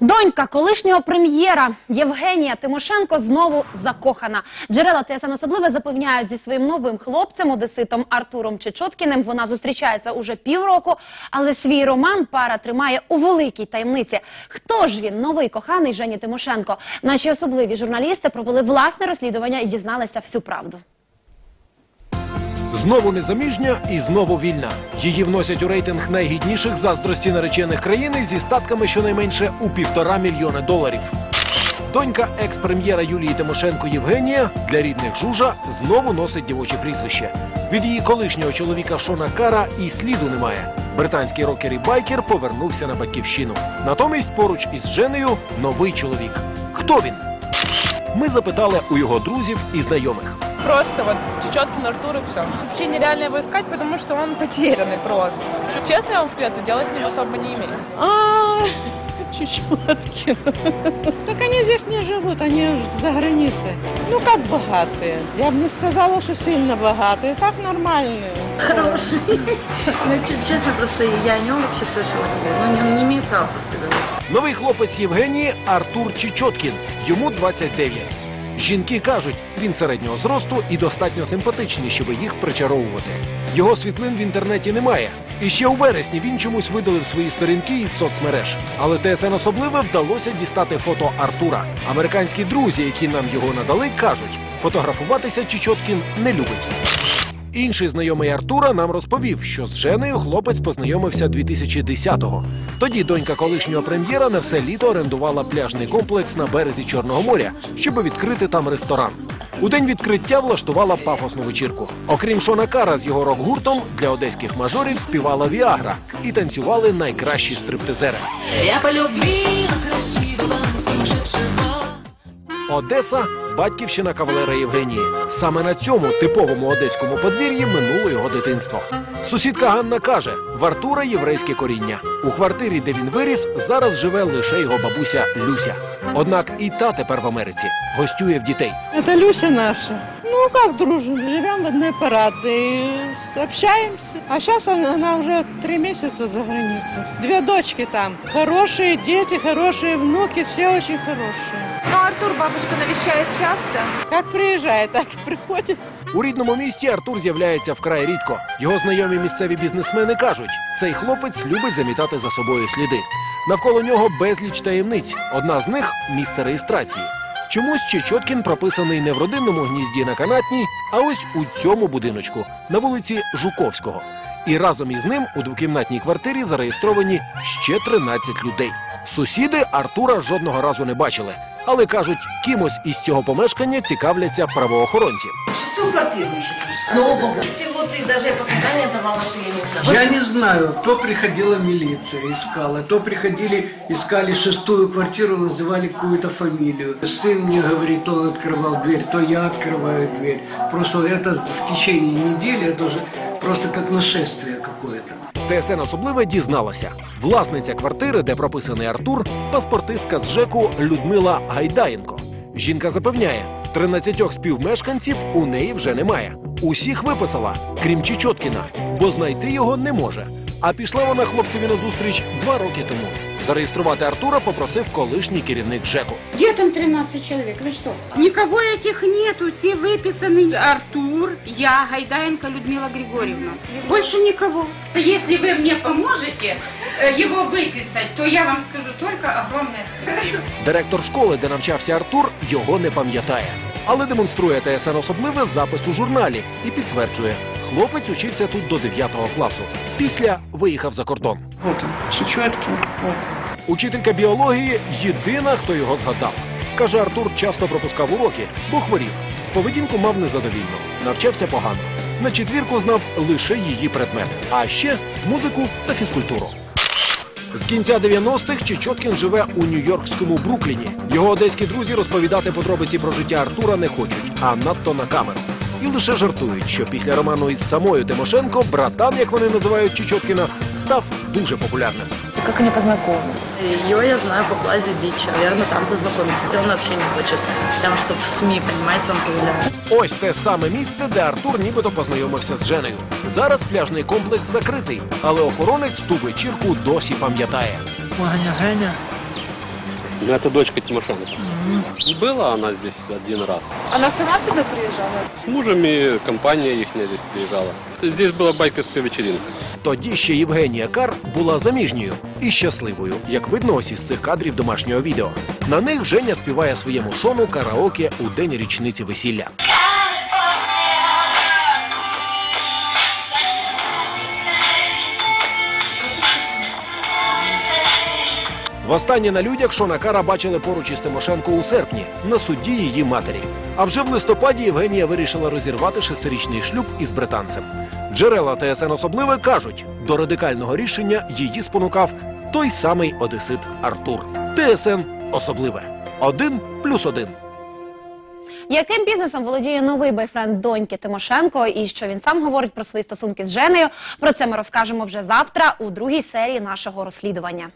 Донька колишнього прем'єра Євгенія Тимошенко знову закохана. Джерела ТСН особливе запевняють зі своїм новим хлопцем, одеситом Артуром Чечоткіним. Вона зустрічається уже півроку, але свій роман пара тримає у великій таємниці. Хто ж він, новий коханий Жені Тимошенко? Наші особливі журналісти провели власне розслідування і дізналися всю правду. Знову незаміжня і знову вільна. Її вносять у рейтинг найгідніших заздрості наречених країни зі статками щонайменше у півтора мільйони доларів. Донька екс-прем'єра Юлії Тимошенко Євгенія для рідних жужа знову носить дівоче прізвище. Від її колишнього чоловіка Шона Кара і сліду немає. Британський рокер і байкер повернувся на батьківщину. Натомість поруч із Женею новий чоловік. Хто він? Ми запитали у його друзів і знайомих Просто вот Чечеткин Артур и все. Вообще нереально его искать, потому что он потерянный просто. Честно я вам советую, делать с ним особо не имеется. А, Чечеткин. Так они здесь не живут, они за границей. Ну, как богатые. Я бы не сказала, что сильно богатые. Так нормальные. Хороший. Ну, че- честно, просто я о нем вообще совершенно не знаю. Ну, он не имеет права просто говорить. Новий хлопець Євгенії Артур Чечоткін. Йому 29. Жінки кажуть, він середнього зросту і достатньо симпатичний, щоб їх причаровувати. Його світлин в інтернеті немає. І ще у вересні він чомусь видалив свої сторінки із соцмереж. Але ТСН особливе вдалося дістати фото Артура. Американські друзі, які нам його надали, кажуть, фотографуватися Чечоткін не любить. Інший знайомий Артура нам розповів, що з Женею хлопець познайомився 2010-го. Тоді донька колишнього прем'єра на все літо орендувала пляжний комплекс на березі Чорного моря, щоб відкрити там ресторан. У день відкриття влаштувала пафосну вечірку. Окрім Шона Кара з його рок-гуртом, для одеських мажорів співала Віагра і танцювали найкращі стриптизери. Я полюбила красивого. Одеса батьківщина кавалера Євгенії. Саме на цьому типовому одеському подвір'ї минуло його дитинство. Сусідка Ганна каже: в Артура єврейське коріння. У квартирі, де він виріс, зараз живе лише його бабуся Люся. Однак і та тепер в Америці гостює в дітей. Это Люся наша. Ну, как дружим, живем в одной парадной, общаемся. А сейчас она, она уже три месяца за границей. Две дочки там. Хорошие дети, хорошие внуки, все очень хорошие. Артур бабушка навещает часто. Как приезжает, так и приходит. У рідному місті Артур з'являється вкрай рідко. Його знайомі місцеві бізнесмени кажуть, цей хлопець любить замітати за собою сліди. Навколо нього безліч таємниць. Одна з них місце реєстрації. Чомусь Чечоткін прописаний не в родинному гнізді на канатній, а ось у цьому будиночку на вулиці Жуковського. І разом із ним у двокімнатній квартирі зареєстровані ще 13 людей. Сусіди Артура жодного разу не бачили, але кажуть, кимось із цього помешкання цікавляться правоохоронці. Шестую квартиру. Снова Богу. Ты вот ты даже показания давала, что я не знаю. Я не знаю, то приходила милиция, искала, то приходили, искали шестую квартиру, называли какую-то фамилию. Сын мне говорит, то он открывал дверь, то я открываю дверь. Просто это в течение недели, это уже просто как нашествие какое-то. ТСН особливе дізналася. Власниця квартири, де прописаний Артур, паспортистка з ЖЕКу Людмила Гайдаєнко. Жінка запевняє, 13 співмешканців у неї вже немає. Усіх виписала, крім Чечоткіна, бо знайти його не може. А пішла вона хлопцеві на зустріч два роки тому. Зареєструвати Артура попросив колишній керівник ЖЕКу. Где там 13 человек? Вы что? Никого этих нету, все выписаны. Артур, я, Гайдаенко Людмила Григорьевна. Больше никого. Если вы мне поможете э, его выписать, то я вам скажу только огромное спасибо. Директор школи, де навчався Артур, його не пам'ятає. Але демонструє ТСН особливе запис у журналі і підтверджує, хлопець учився тут до 9 класу. Після виїхав за кордон. Вот он, Чечеткин. Вот. Учителька біології єдина, хто його згадав. Каже, Артур часто пропускав уроки, бо хворів. Поведінку мав незадовільну, навчався погано. На четвірку знав лише її предмет, а ще музику та фізкультуру. З кінця 90-х Чечоткін живе у нью-йоркському Брукліні. Його одеські друзі розповідати подробиці про життя Артура не хочуть, а надто на камеру. І лише жартують, що після роману із самою Тимошенко братан, як вони називають Чечоткіна, став дуже популярним. Как они познакомились? Ее я знаю по Плазе Бича. Наверное, там познакомились. Он вообще не хочет. Прям, чтобы в СМИ, понимаете, он появляется. Ось те саме місце, де Артур нібито познайомився з Женею. Зараз пляжний комплекс закритий, але охоронець ту вечірку досі пам'ятає. Ваня, Ганя, Ну, это дочка Тимошенко. Была она здесь один раз. Она сама сюда приезжала? С мужем и компания их здесь приезжала. Здесь была байкерская вечеринка. Тоді ще Євгенія Кар була заміжньою і щасливою, як видно ось із цих кадрів домашнього відео. На них Женя співає своєму шону караоке у день річниці весілля. Востаннє на людях Шона Кара бачили поруч із Тимошенко у серпні на судді її матері. А вже в листопаді Євгенія вирішила розірвати шестирічний шлюб із британцем. Джерела ТСН особливе кажуть, до радикального рішення її спонукав той самий одесит Артур. ТСН особливе. Один плюс один. Яким бізнесом володіє новий бойфренд доньки Тимошенко і що він сам говорить про свої стосунки з Женею? Про це ми розкажемо вже завтра у другій серії нашого розслідування.